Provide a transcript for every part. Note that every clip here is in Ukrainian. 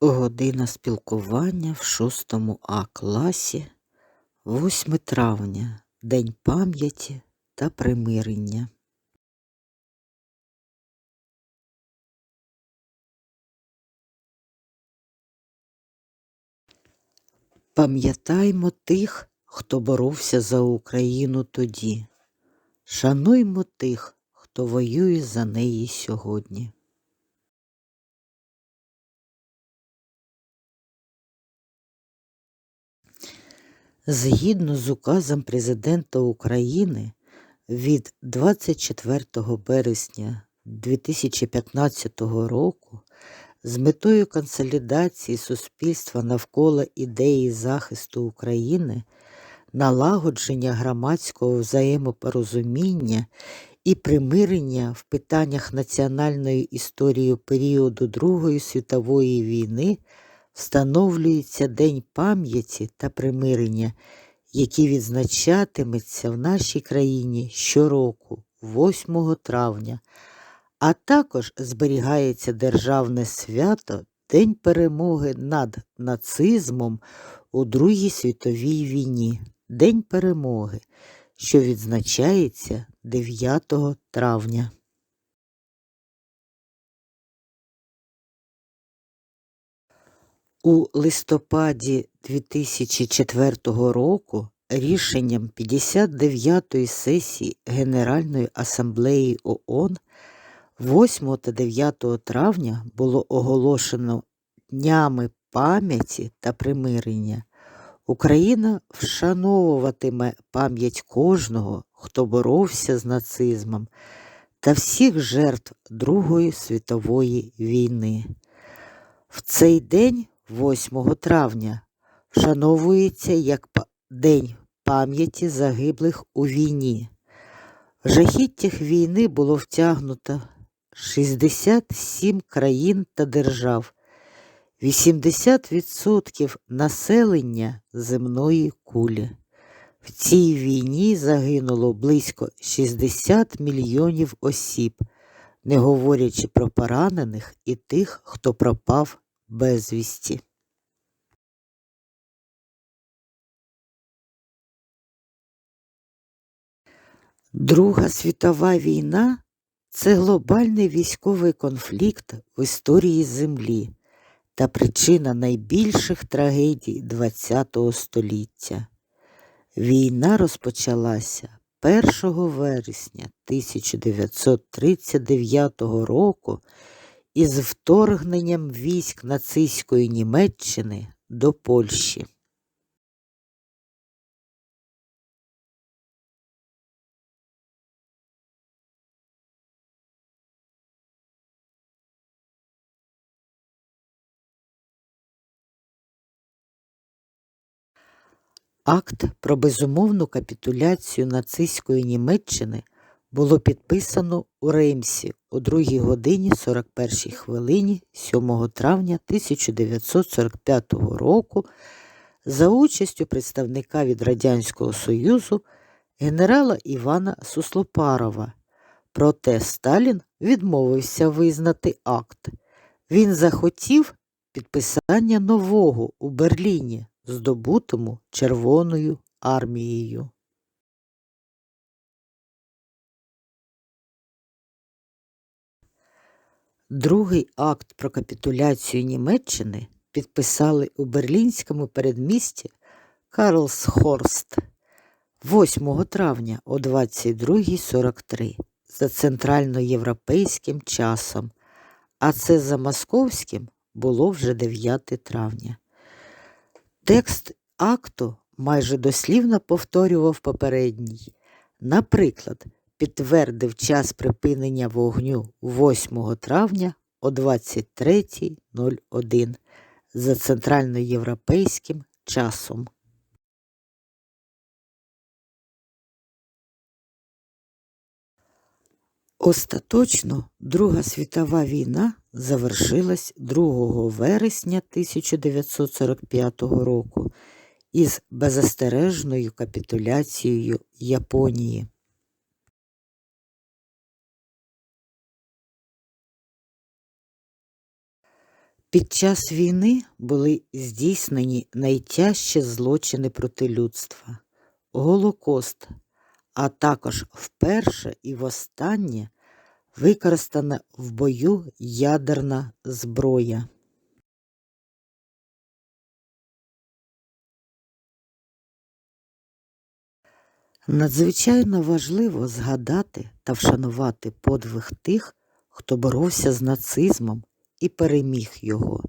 Година спілкування в шостому А класі, 8 травня, День пам'яті та примирення. Пам'ятаймо тих, хто боровся за Україну тоді. Шануймо тих, хто воює за неї сьогодні. Згідно з указом Президента України від 24 березня 2015 року з метою консолідації суспільства навколо ідеї захисту України, налагодження громадського взаємопорозуміння і примирення в питаннях національної історії періоду Другої світової війни встановлюється День пам'яті та примирення, який відзначатиметься в нашій країні щороку, 8 травня, а також зберігається державне свято День перемоги над нацизмом у Другій світовій війні, День перемоги, що відзначається 9 травня. У листопаді 2004 року рішенням 59-ї сесії Генеральної асамблеї ООН 8 та 9 травня було оголошено Днями пам'яті та примирення. Україна вшановуватиме пам'ять кожного, хто боровся з нацизмом та всіх жертв Другої світової війни. В цей день 8 травня вшановується як День пам'яті загиблих у війні. В жахіттях війни було втягнуто 67 країн та держав, 80% населення земної кулі. В цій війні загинуло близько 60 мільйонів осіб, не говорячи про поранених і тих, хто пропав безвісті. Друга світова війна це глобальний військовий конфлікт в історії Землі та причина найбільших трагедій ХХ століття. Війна розпочалася 1 вересня 1939 року із вторгненням військ нацистської Німеччини до Польщі. Акт про безумовну капітуляцію нацистської Німеччини було підписано у Реймсі о 2 годині 41 хвилині 7 травня 1945 року за участю представника від Радянського Союзу генерала Івана Суслопарова. Проте Сталін відмовився визнати акт. Він захотів підписання нового у Берліні, здобутому Червоною армією. Другий акт про капітуляцію Німеччини підписали у берлінському передмісті Карлсхорст 8 травня о 22.43 за центральноєвропейським часом, а це за московським було вже 9 травня. Текст акту майже дослівно повторював попередній. Наприклад, підтвердив час припинення вогню 8 травня о 23.01 за центральноєвропейським часом. Остаточно Друга світова війна завершилась 2 вересня 1945 року із беззастережною капітуляцією Японії. Під час війни були здійснені найтяжчі злочини проти людства, Голокост, а також вперше і востаннє використана в бою ядерна зброя. Надзвичайно важливо згадати та вшанувати подвиг тих, хто боровся з нацизмом і переміг його.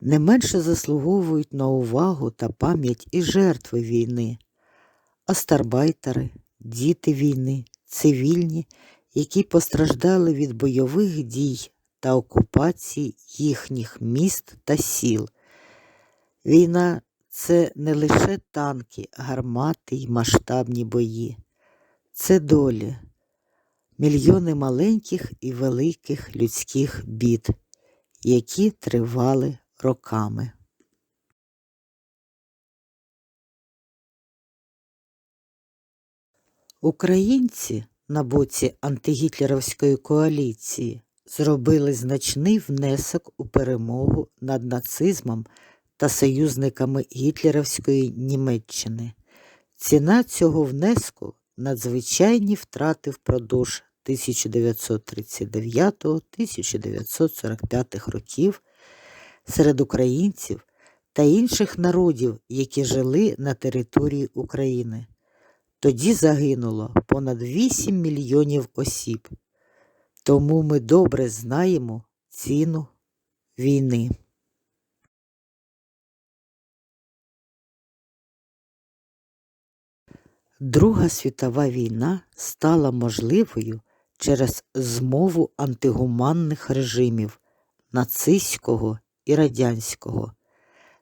Не менше заслуговують на увагу та пам'ять і жертви війни, астарбайтери, діти війни, цивільні, які постраждали від бойових дій та окупації їхніх міст та сіл. Війна це не лише танки, гармати й масштабні бої, це долі, мільйони маленьких і великих людських бід, які тривали роками. Українці на боці антигітлерівської коаліції зробили значний внесок у перемогу над нацизмом та союзниками гітлерівської Німеччини. Ціна цього внеску надзвичайні втрати впродовж 1939-1945 років серед українців та інших народів, які жили на території України. Тоді загинуло понад 8 мільйонів осіб. Тому ми добре знаємо ціну війни. Друга світова війна стала можливою через змову антигуманних режимів нацистського і радянського.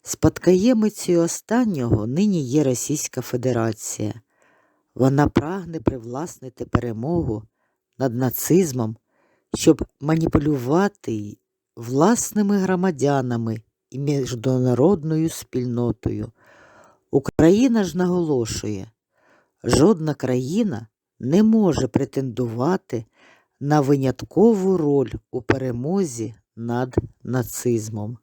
Спадкоємицею останнього нині є Російська Федерація. Вона прагне привласнити перемогу над нацизмом, щоб маніпулювати власними громадянами і міжнародною спільнотою. Україна ж наголошує, жодна країна не може претендувати на виняткову роль у перемозі над нацизмом.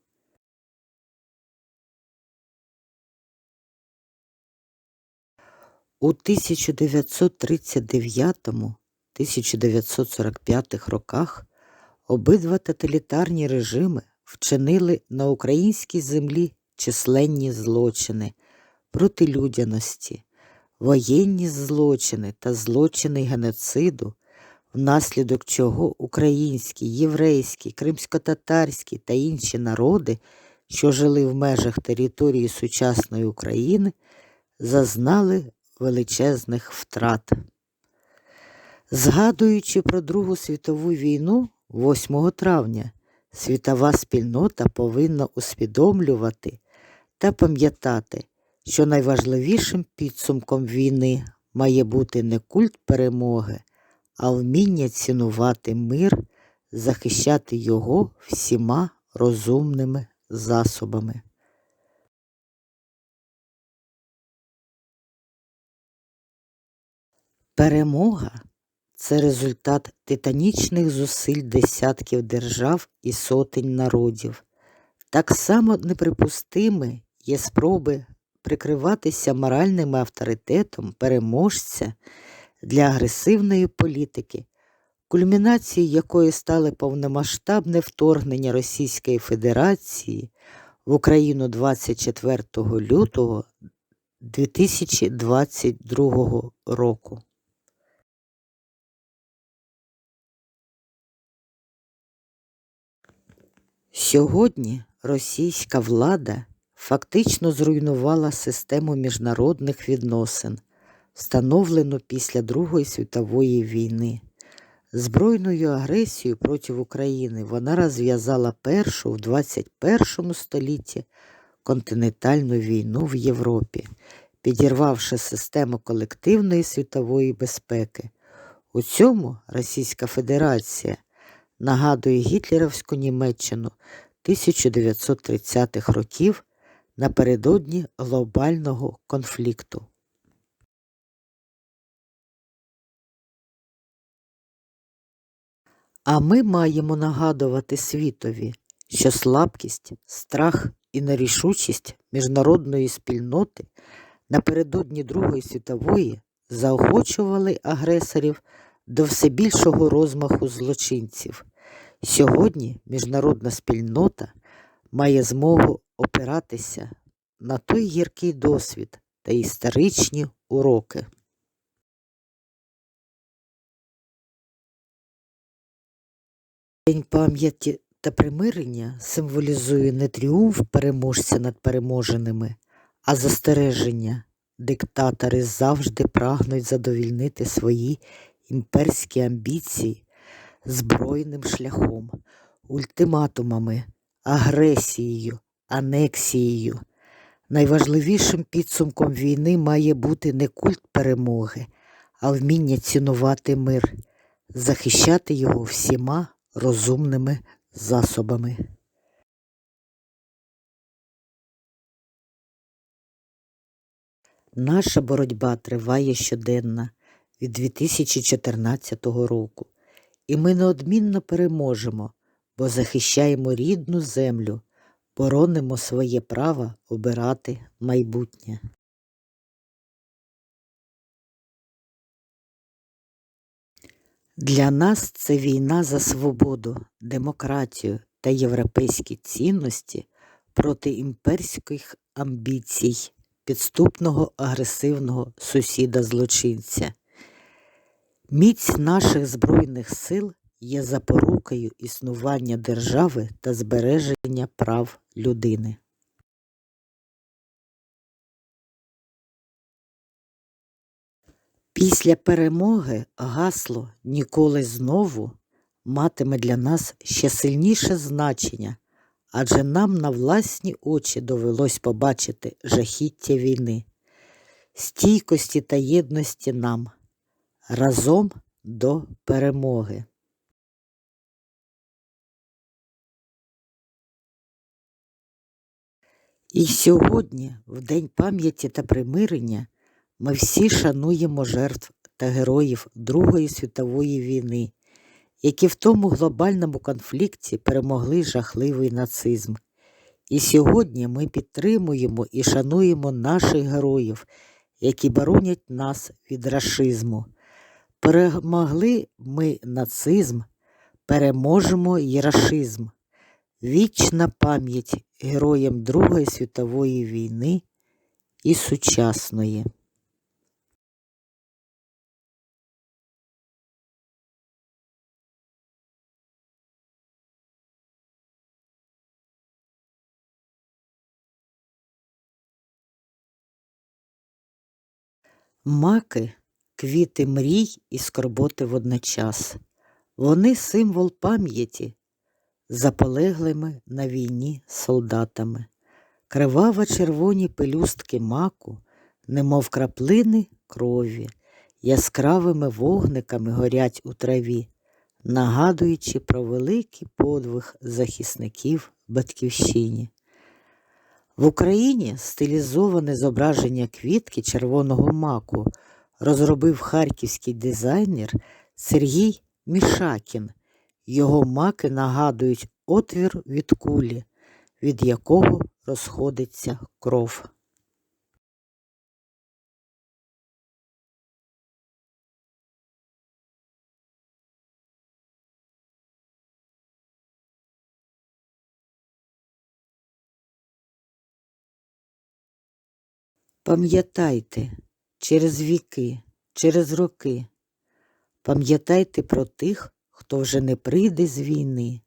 У 1939-1945 роках обидва тоталітарні режими вчинили на українській землі численні злочини проти людяності, воєнні злочини та злочини геноциду, внаслідок чого українські, єврейські, кримсько-татарські та інші народи, що жили в межах території сучасної України, зазнали величезних втрат. Згадуючи про Другу світову війну 8 травня, світова спільнота повинна усвідомлювати та пам'ятати, що найважливішим підсумком війни має бути не культ перемоги, а вміння цінувати мир, захищати його всіма розумними засобами. Перемога це результат титанічних зусиль десятків держав і сотень народів. Так само неприпустими є спроби прикриватися моральним авторитетом переможця для агресивної політики, кульмінацією якої стали повномасштабне вторгнення Російської Федерації в Україну 24 лютого 2022 року. Сьогодні російська влада фактично зруйнувала систему міжнародних відносин, встановлену після Другої світової війни. Збройною агресією проти України вона розв'язала першу в 21 столітті континентальну війну в Європі, підірвавши систему колективної світової безпеки. У цьому Російська Федерація нагадує гітлерівську Німеччину 1930-х років напередодні глобального конфлікту. А ми маємо нагадувати світові, що слабкість, страх і нерішучість міжнародної спільноти напередодні Другої світової заохочували агресорів до все більшого розмаху злочинців. Сьогодні міжнародна спільнота має змогу опиратися на той гіркий досвід та історичні уроки. День пам'яті та примирення символізує не тріумф переможця над переможеними, а застереження. Диктатори завжди прагнуть задовільнити свої імперські амбіції збройним шляхом, ультиматумами, агресією, анексією. Найважливішим підсумком війни має бути не культ перемоги, а вміння цінувати мир, захищати його всіма розумними засобами. Наша боротьба триває щоденно від 2014 року, і ми неодмінно переможемо, бо захищаємо рідну землю, боронимо своє право обирати майбутнє. Для нас це війна за свободу, демократію та європейські цінності проти імперських амбіцій, підступного агресивного сусіда злочинця. Міць наших Збройних сил є запорукою існування держави та збереження прав людини. Після перемоги гасло ніколи знову матиме для нас ще сильніше значення, адже нам на власні очі довелось побачити жахіття війни, стійкості та єдності нам разом до перемоги. І сьогодні, в День пам'яті та примирення, ми всі шануємо жертв та героїв Другої світової війни, які в тому глобальному конфлікті перемогли жахливий нацизм. І сьогодні ми підтримуємо і шануємо наших героїв, які боронять нас від рашизму. Перемогли ми нацизм, переможемо й рашизм. Вічна пам'ять героям Другої світової війни і сучасної. Маки квіти мрій і скорботи водночас. Вони символ пам'яті за полеглими на війні солдатами. Криваво червоні пелюстки маку, немов краплини крові, яскравими вогниками горять у траві, нагадуючи про великий подвиг захисників батьківщині. В Україні стилізоване зображення квітки червоного маку розробив харківський дизайнер Сергій Мішакін. Його маки нагадують отвір від кулі, від якого розходиться кров. Пам'ятайте через віки, через роки, пам'ятайте про тих, хто вже не прийде з війни.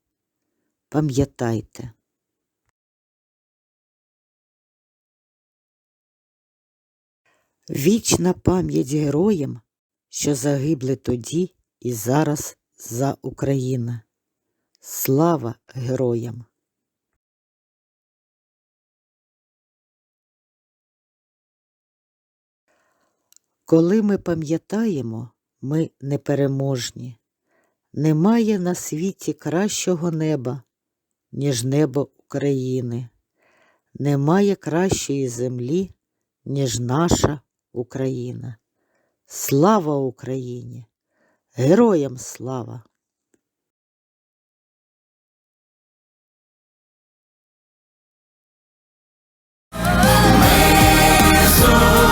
Пам'ятайте. Вічна пам'ять героям, що загибли тоді і зараз за Україну. Слава героям! Коли ми пам'ятаємо, ми непереможні. Немає на світі кращого неба, ніж небо України. Немає кращої землі, ніж наша Україна. Слава Україні! Героям слава! Ми